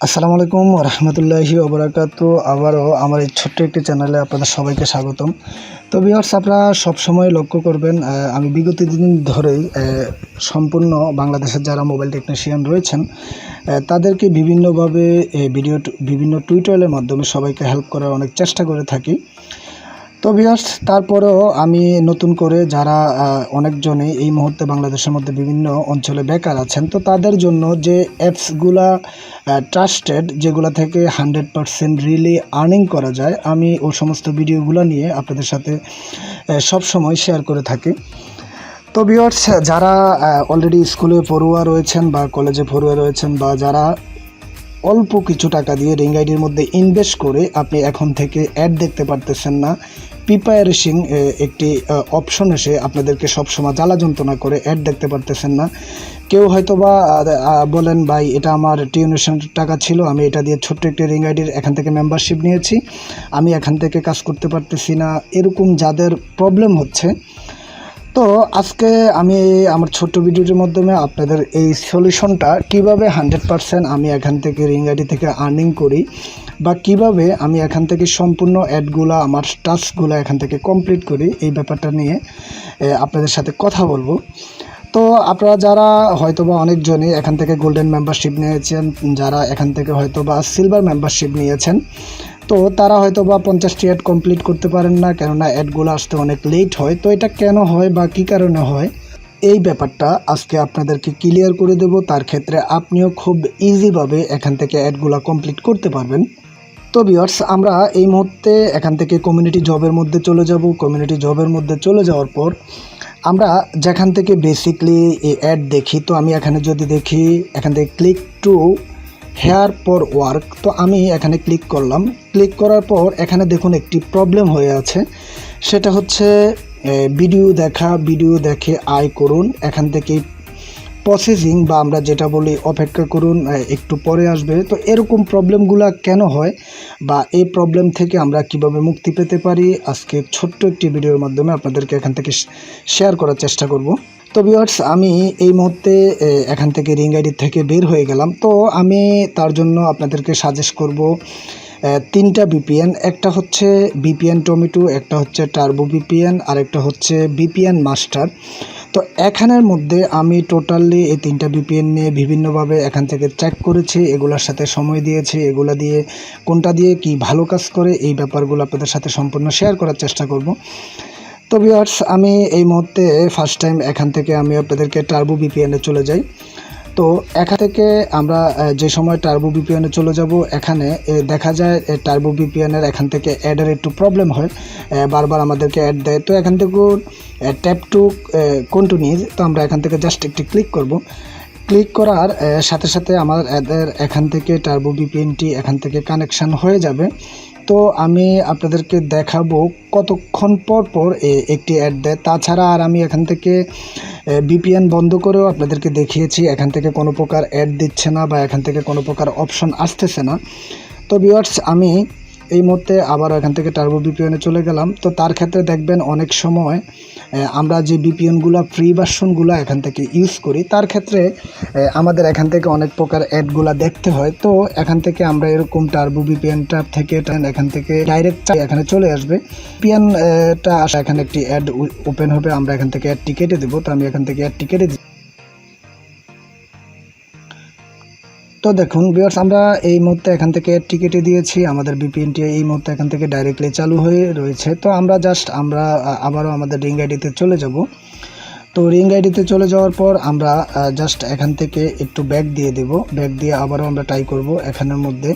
আসসালামু আলাইকুম রহমতুল্লাহি ওবরাকাতু। আবারও আমার এই ছোট্ট একটি চ্যানেলে আপনাদের সবাইকে স্বাগতম। তো বিহার্স আপনারা সবসময় লক্ষ্য করবেন আমি বিগত দিন ধরেই সম্পূর্ণ বাংলাদেশের যারা মোবাইল টেকনিশিয়ান রয়েছেন তাদেরকে বিভিন্নভাবে ভিডিও বিভিন্ন টুইটারের মাধ্যমে সবাইকে হেল্প করার অনেক চেষ্টা করে থাকি। তো ভিউয়ার্স তারপরেও আমি নতুন করে যারা অনেকজনই এই মুহূর্তে বাংলাদেশের মধ্যে বিভিন্ন অঞ্চলে বেকার আছেন, তো তাদের জন্য যে অ্যাপসগুলা ট্রাস্টেড যেগুলো থেকে হান্ড্রেড পারসেন্ট রিয়েলি আর্নিং করা যায়, আমি ও সমস্ত ভিডিওগুলো নিয়ে আপনাদের সাথে সব সময় শেয়ার করে থাকি। তো ভিউয়ার্স যারা অলরেডি স্কুলে পড়ুয়া রয়েছেন বা কলেজে পড়ুয়া রয়েছেন বা যারা অল্প কিছু টাকা দিয়ে রিং আইডির মধ্যে ইনভেস্ট করে আপনি এখন থেকে অ্যাড দেখতে পারতেছেন না। প্রিপারেশিং একটি অপশন এসে আপনাদেরকে সবসময় জ্বালা যন্ত্রণা করে অ্যাড দেখতে পারতেছেন না। কেউ হয়তো বা বলেন, ভাই, এটা আমার টিউনেশন টাকা ছিল, আমি এটা দিয়ে ছোট্ট একটি রিং আইডির এখান থেকে মেম্বারশিপ নিয়েছি, আমি এখান থেকে কাজ করতে পারতেছি না। এরকম যাদের প্রবলেম হচ্ছে তো আজকে আমি আমার ছোট্ট ভিডিওটির মাধ্যমে আপনাদের এই সলিউশনটা কীভাবে হান্ড্রেড পারসেন্ট আমি এখান থেকে রিং আইডি থেকে আর্নিং করি বা কীভাবে আমি এখান থেকে সম্পূর্ণ অ্যাডগুলো আমার টাস্কগুলো এখান থেকে কমপ্লিট করি, এই ব্যাপারটা নিয়ে আপনাদের সাথে কথা বলব। তো আপনারা যারা হয়তোবা অনেকজনই এখান থেকে গোল্ডেন মেম্বারশিপ নিয়েছেন, যারা এখান থেকে হয়তোবা সিলভার মেম্বারশিপ নিয়েছেন তো তারা হয়তো বা পঞ্চাশটি অ্যাড কমপ্লিট করতে পারেন না, কেননা অ্যাডগুলো আসতে অনেক লেট হয়। তো এটা কেন হয় বা কী কারণে হয়? এই ব্যাপারটা আজকে আপনাদেরকে ক্লিয়ার করে দেব। তার ক্ষেত্রে আপনিও খুব ইজিভাবে এখান থেকে অ্যাডগুলো কমপ্লিট করতে পারবেন। তো বিয়ার্স আমরা এই মুহূর্তে এখান থেকে কমিউনিটি জবের মধ্যে চলে যাব। কমিউনিটি জবের মধ্যে চলে যাওয়ার পর আমরা যেখান থেকে বেসিকলি এই অ্যাড দেখি, তো আমি এখানে যদি দেখি, এখান থেকে click to here for work, তো আমি এখানে ক্লিক করলাম। ক্লিক করার পর এখানে দেখুন একটি প্রবলেম হয়ে আছে। সেটা হচ্ছে ভিডিও দেখা ভিডিও দেখে আয় করুন। এখান থেকে প্রসেসিং বা আমরা যেটা বলি অপেক্ষা করুন একটু পরে আসবে। তো এরকম প্রবলেমগুলো কেন হয় বা এই প্রবলেম থেকে আমরা কীভাবে মুক্তি পেতে পারি, আজকে ছোট্ট একটি ভিডিওর মাধ্যমে আপনাদেরকে এখান থেকে শেয়ার করার চেষ্টা করব। তো ভিউয়ার্স আমি এই মুহূর্তে এখান থেকে রিং আইডি থেকে বের হয়ে গেলাম। তো আমি তার জন্য আপনাদেরকে সাজেস্ট করব তিনটা বিপিএন একটা হচ্ছে বিপিএন টমেটো একটা হচ্ছে টার্বো বিপিএন আর একটা হচ্ছে বিপিএন মাস্টার তো এখানের মধ্যে আমি টোটালি এই তিনটা বিপিএন নিয়ে বিভিন্নভাবে এখান থেকে চেক করেছি, এগুলোর সাথে সময় দিয়েছি, এগুলা দিয়ে কোনটা দিয়ে কি ভালো কাজ করে, এই ব্যাপারগুলো আপনাদের সাথে সম্পূর্ণ শেয়ার করার চেষ্টা করব। তো ভিউয়ার্স আমি এই মুহূর্তে ফার্স্ট টাইম এখান থেকে আমি আপনাদেরকে টার্বো বিপিএনে চলে যাই। তো এখান থেকে আমরা যে সময় টার্বো বিপিএনে চলে যাব, এখানে দেখা যায় টার্বো বিপিএনের এখান থেকে অ্যাডের একটু প্রবলেম হয় বারবার আমাদেরকে অ্যাড দেয়। তো এখান থেকে ট্যাপ টু কন্টিনিউ তো আমরা এখান থেকে জাস্ট একটি ক্লিক করব। ক্লিক করার সাথে সাথে আমার এদের এখান থেকে টার্বো বিপিএনটি এখান থেকে কানেকশান হয়ে যাবে। তো আমি আপনাদেরকে দেখাবো কতক্ষণ পর পর একটি অ্যাড দেয়। তাছাড়া আর আমি এখান থেকে বিপিএন বন্ধ করেও আপনাদেরকে দেখিয়েছি, এখান থেকে কোনো প্রকার অ্যাড দিচ্ছে না বা এখান থেকে কোনো প্রকার অপশন আসতেছে না। তো ভিউয়ার্স আমি এই মুহূর্তে আবার এখান থেকে টার্বো বিপিএনে চলে গেলাম। তো তার ক্ষেত্রে দেখবেন অনেক সময় আমরা যে বিপিএনগুলো ফ্রি ভার্সনগুলো এখান থেকে ইউজ করি, তার ক্ষেত্রে আমাদের এখান থেকে অনেক প্রকার অ্যাডগুলো দেখতে হয়। তো এখান থেকে আমরা এরকম টার্বো বিপিএনটা থেকে এখান থেকে ডাইরেক্ট এখানে চলে আসবে। বিপিএনটা আসা এখানে একটি অ্যাড ওপেন হবে, আমরা এখান থেকে অ্যাডটি কেটে দেবো। তো আমি এখান থেকে অ্যাডটি কেটে দিই তো দেখুন বিয়ার্স আমরা এই মুহূর্তে এখান থেকে টিকেটে দিয়েছি। আমাদের বিপিএনটি এই মুহূর্তে এখান থেকে ডাইরেক্টলি চালু হয়ে রয়েছে। তো আমরা জাস্ট আমরা আবারও আমাদের রিং আইডিতে চলে যাব। তো রিং আইডিতে চলে যাওয়ার পর আমরা জাস্ট এখান থেকে একটু ব্যাক দিয়ে দেব। ব্যাক দিয়ে আবারও আমরা ট্রাই করব এখানের মধ্যে।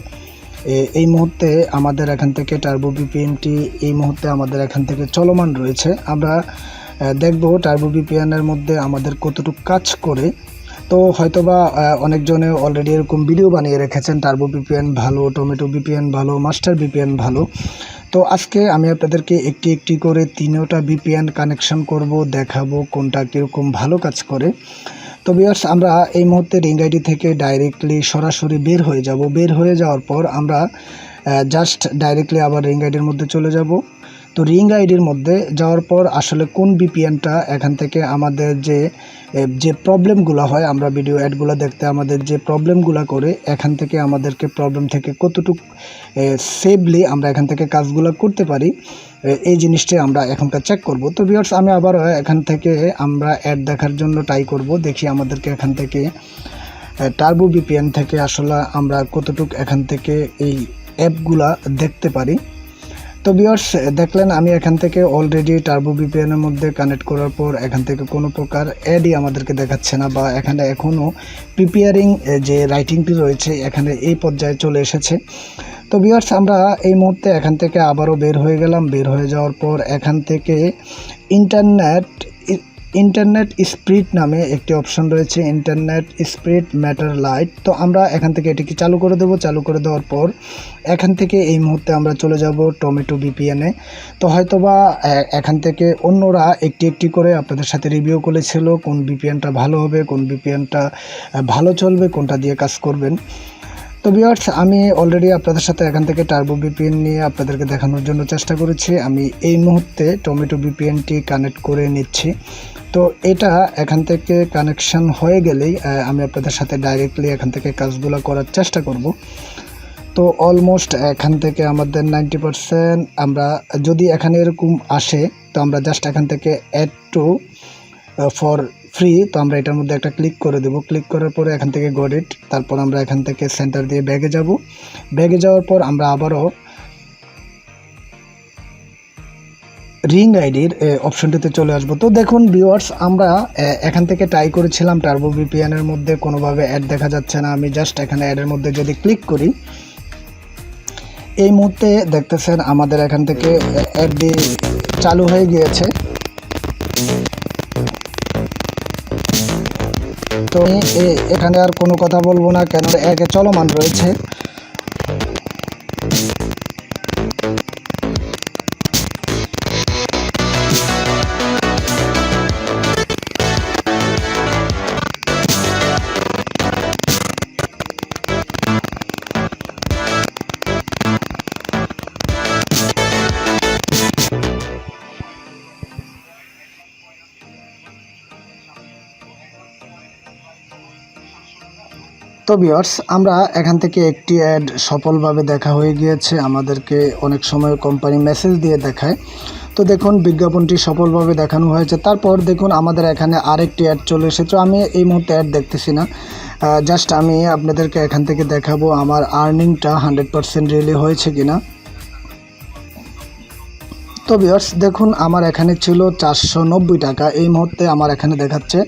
এই মুহূর্তে আমাদের এখান থেকে টার্বো বিপিএনটি এই মুহূর্তে আমাদের এখান থেকে চলমান রয়েছে। আমরা দেখব টার্বো বিপিএনের মধ্যে আমাদের কতটুকু কাজ করে। তো হয়তোবা অনেকজনে অলরেডি এরকম ভিডিও বানিয়ে রেখেছেন। টার্বো বিপিএন ভালো টমেটো বিপিএন ভালো মাস্টার বিপিএন ভালো। তো আজকে আমি আপনাদেরকে একটি একটি করে তিনোটা বিপিএন কানেকশন করব, দেখাবো কোনটা কীরকম ভালো কাজ করে। তো বিয়ার্স আমরা এই মুহূর্তে রিং আইডি থেকে ডাইরেক্টলি সরাসরি বের হয়ে যাব। বের হয়ে যাওয়ার পর আমরা জাস্ট ডাইরেক্টলি আবার রিং আইডির মধ্যে চলে যাব। তো রিং আইডির মধ্যে যাওয়ার পর আসলে কোন বিপিএনটা এখান থেকে আমাদের যে যে প্রবলেমগুলো হয়, আমরা ভিডিও অ্যাডগুলো দেখতে আমাদের যে প্রবলেমগুলো করে, এখান থেকে আমাদেরকে প্রবলেম থেকে কতটুক সেভলি আমরা এখান থেকে কাজগুলো করতে পারি এই জিনিসটাই আমরা এখনকার চেক করব। তো ভিউয়ার্স আমি আবার এখান থেকে আমরা অ্যাড দেখার জন্য ট্রাই করব, দেখি আমাদেরকে এখান থেকে টার্বো বিপিএন থেকে আসলে আমরা কতটুক এখান থেকে এই অ্যাপগুলা দেখতে পারি। তো বিয়ার্স দেখলেন, আমি এখান থেকে অলরেডি টার্বো বিপিএনের মধ্যে কানেক্ট করার পর এখান থেকে কোনো প্রকার অ্যাডই আমাদেরকে দেখাচ্ছে না বা এখানে এখনও প্রিপেয়ারিং যে রাইটিংটি রয়েছে, এখানে এই পর্যায়ে চলে এসেছে। তো বিয়ার্স আমরা এই মুহূর্তে এখান থেকে আবারও বের হয়ে গেলাম। বের হয়ে যাওয়ার পর এখান থেকে ইন্টারনেট ইন্টারনেট স্পিড নামে একটি অপশন রয়েছে, ইন্টারনেট স্পিড ম্যাটার লাইট। তো আমরা এখান থেকে এটিকে চালু করে দেবো। চালু করে দেওয়ার পর এখান থেকে এই মুহূর্তে আমরা চলে যাব টমেটো বিপিএনে তো হয়তোবা এখান থেকে অন্যরা একটি একটি করে আপনাদের সাথে রিভিউ করেছিল, কোন বিপিএনটা ভালো হবে, কোন বিপিএনটা ভালো চলবে, কোনটা দিয়ে কাজ করবেন। তো ভিউয়ার্স আমি অলরেডি আপনাদের সাথে এখান থেকে টার্বো বিপিএন নিয়ে আপনাদেরকে দেখানোর জন্য চেষ্টা করেছি। আমি এই মুহূর্তে টমেটো বিপিএনটি কানেক্ট করে নিচ্ছি। তো এটা এখান থেকে কানেকশন হয়ে গেলেই আমি আপনাদের সাথে ডাইরেক্টলি এখান থেকে কাজগুলো করার চেষ্টা করব। তো অলমোস্ট এখান থেকে আমাদের নাইনটি পারসেন্ট আমরা, যদি এখানে এরকম আসে, তো আমরা জাস্ট এখান থেকে অ্যাড টু ফর ফ্রি তো আমরা এটার মধ্যে একটা ক্লিক করে দেব। ক্লিক করার পরে এখান থেকে গডিট তারপর আমরা এখান থেকে সেন্টার দিয়ে ব্যাগে যাব। ব্যাগে যাওয়ার পর আমরা আবারও রিং আইডির অপশনটিতে চলে আসব। তো দেখুন ভিওয়ার্স আমরা এখান থেকে ট্রাই করেছিলাম টার্বো ভিপিএনের মধ্যে, কোনোভাবে অ্যাড দেখা যাচ্ছে না। আমি জাস্ট এখানে অ্যাডের মধ্যে যদি ক্লিক করি, এই মুহূর্তে দেখতেছেন আমাদের এখান থেকে অ্যাডটি চালু হয়ে গিয়েছে। তো এখানে আর কোনো কথা বলব না কেন একে চলমান রয়েছে। তো বিয়ার্স আমরা এখান থেকে একটি অ্যাড সফলভাবে দেখা হয়ে গিয়েছে। আমাদেরকে অনেক সময় কোম্পানি মেসেজ দিয়ে দেখায়। তো দেখুন, বিজ্ঞাপনটি সফলভাবে দেখানো হয়েছে। তারপর দেখুন, আমাদের এখানে আরেকটি অ্যাড চলে এসেছে। আমি এই মুহূর্তে অ্যাড দেখতেছি না। জাস্ট আমি আপনাদেরকে এখান থেকে দেখাবো আমার আর্নিংটা হান্ড্রেড পারসেন্ট রিলি হয়েছে কিনা। তো ভিউয়ার্স দেখুন আমার এখানে ছিল চারশো নব্বই টাকা। এই মুহূর্তে আমার এখানে দেখাচ্ছে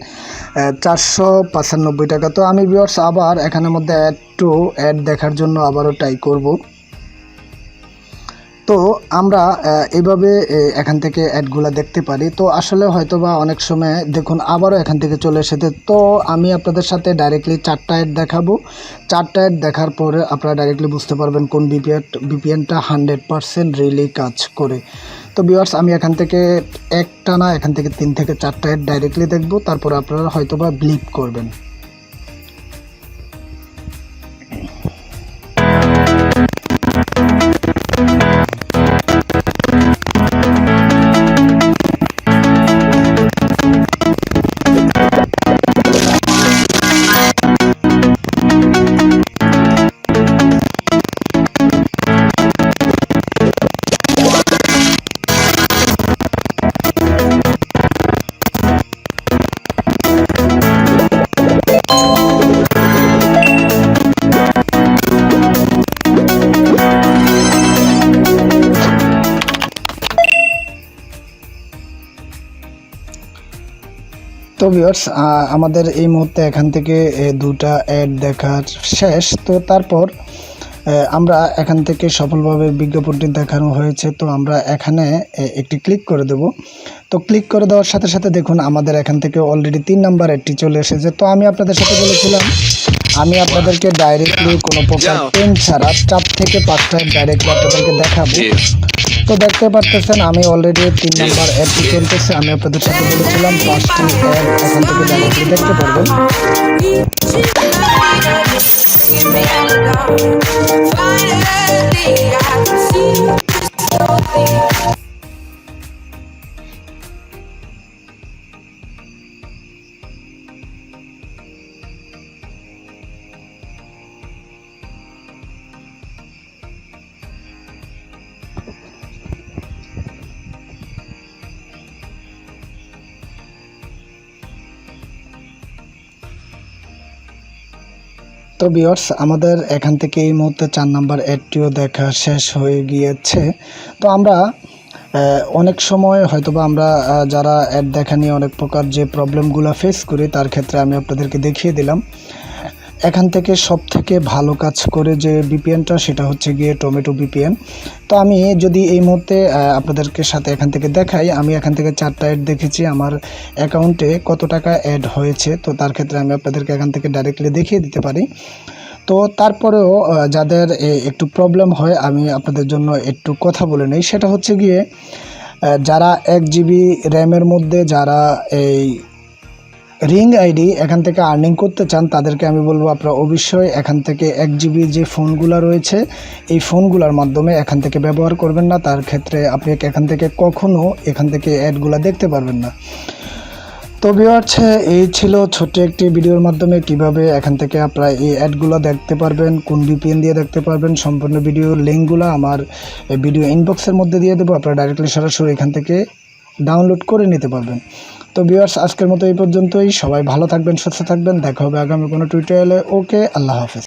চারশো পঁচানব্বই টাকা। তো আমি ভিউয়ার্স আবার এখানের মধ্যে অ্যাড টু অ্যাড দেখার জন্য আবারও ট্রাই করব। তো আমরা আহ, এইভাবে এ, এখান থেকে অ্যাডগুলো দেখতে পারি। তো আসলে হয়তোবা অনেক সময় দেখুন আবারও এখান থেকে চলে এসেছে। তো আমি আপনাদের সাথে ডাইরেক্টলি চারটা অ্যাড দেখাবো। চারটা অ্যাড দেখার পরে আপনারা ডাইরেক্টলি বুঝতে পারবেন কোন বিপিএন বিপিএনটা হান্ড্রেড পারসেন্ট রিয়েলি কাজ করে। তো বিওয়ার্স আমি এখান থেকে একটা না, এখান থেকে তিন থেকে চারটা অ্যাড ডাইরেক্টলি দেখব, তারপর আপনারা হয়তোবা ব্লিপ করবেন। তো ভিউয়ার্স আমাদের এই মুহূর্তে এখান থেকে দুটা অ্যাড দেখার শেষ। তো তারপর আমরা এখান থেকে সফলভাবে বিজ্ঞাপনটি দেখানো হয়েছে। তো আমরা এখানে একটি ক্লিক করে দেব। তো ক্লিক করে দেওয়ার সাথে সাথে দেখুন আমাদের এখান থেকে অলরেডি তিন নাম্বার অ্যাডটি চলে এসেছে। তো আমি আপনাদের সাথে বলেছিলাম আমি আপনাদেরকে ডাইরেক্টলি কোনো প্রকার পেন ছাড়া চার থেকে পাঁচটা ডাইরেক্টলি আপনাদেরকে দেখাবো। তো দেখতে পারতেছেন আমি অলরেডি তিন নাম্বার অ্যাপটি চলতেছে আমি আপনাদের সাথে বলেছিলাম, পাঁচটি অ্যাপ এখান থেকে ডাইরেক্টলি দেখতে পারবেন। তো বিয়ার্স আমাদের এখান থেকে এই মুহূর্তে চার নাম্বার অ্যাডটিও দেখা শেষ হয়ে গিয়েছে। তো আমরা অনেক সময় হয়তোবা আমরা যারা অ্যাড দেখা নিয়ে অনেক প্রকার যে প্রবলেমগুলো ফেস করি, তার ক্ষেত্রে আমি আপনাদেরকে দেখিয়ে দিলাম। এখান থেকে সব থেকে ভালো কাজ করে যে বিপিএনটা সেটা হচ্ছে গিয়ে টমেটো বিপিএন। তো আমি যদি এই মুহূর্তে আপনাদেরকে সাথে এখান থেকে দেখাই, আমি এখান থেকে চারটা অ্যাড দেখেছি, আমার অ্যাকাউন্টে কত টাকা অ্যাড হয়েছে, তো তার ক্ষেত্রে আমি আপনাদেরকে এখান থেকে ডাইরেক্টলি দেখিয়ে দিতে পারি। তো তারপরেও যাদের একটু প্রবলেম হয়, আমি আপনাদের জন্য একটু কথা বলে নেই। সেটা হচ্ছে গিয়ে যারা এক জিবি র্যামের মধ্যে, যারা এই রিং আইডি, এখান থেকে আর্নিং করতে চান, তাদেরকে আমি বলব আপনারা অবশ্যই এখান থেকে এক জিবি যে ফোনগুলো রয়েছে, এই ফোনগুলোর মাধ্যমে এখান থেকে ব্যবহার করবেন না। তার ক্ষেত্রে আপনি এখান থেকে কখনো এখান থেকে অ্যাডগুলো দেখতে পারবেন না। তো ভিউয়ার্স এই ছিল ছোট্ট একটি ভিডিওর মাধ্যমে কীভাবে এখান থেকে আপনারা এই অ্যাডগুলো দেখতে পারবেন, কোন ভিপিএন দিয়ে দেখতে পারবেন, সম্পূর্ণ ভিডিওর লিঙ্কগুলো আমার ভিডিও ইনবক্সের মধ্যে দিয়ে দেবো। আপনারা ডাইরেক্টলি সরাসরি এখান থেকে ডাউনলোড করে নিতে পারবেন। তো ভিউয়ার্স আজকের মতো এই পর্যন্তই। সবাই ভালো থাকবেন, সুস্থ থাকবেন। দেখা হবে আগামী কোনো টুইটারে ওকে, আল্লাহ হাফেজ।